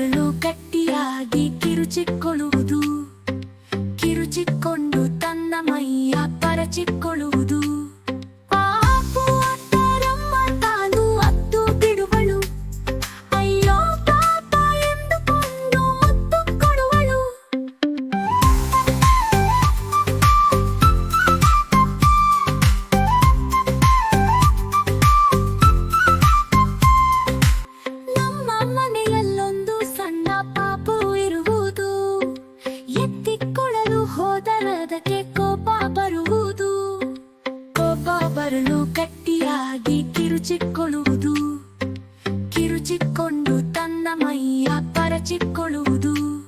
ಕರಳು ಗಟ್ಟಿಯಾಗಿ ಕಿರುಚಿಕ್ಕೊಳ್ಳುವುದು ಕಿರುಚಿಕೊಂಡು ತನ್ನ ಮೈಯ ಪರಚಿಕೊಳ್ಳುವುದು. ಕರಳು ಗಟ್ಟಿಯಾಗಿ ಕಿರುಚಿಕೊಳ್ಳುವುದು. ಕಿರುಚಿಕೊಂಡು ತನ್ನ ಮೈಯ ಪರಚಿಕೊಳ್ಳುವುದು.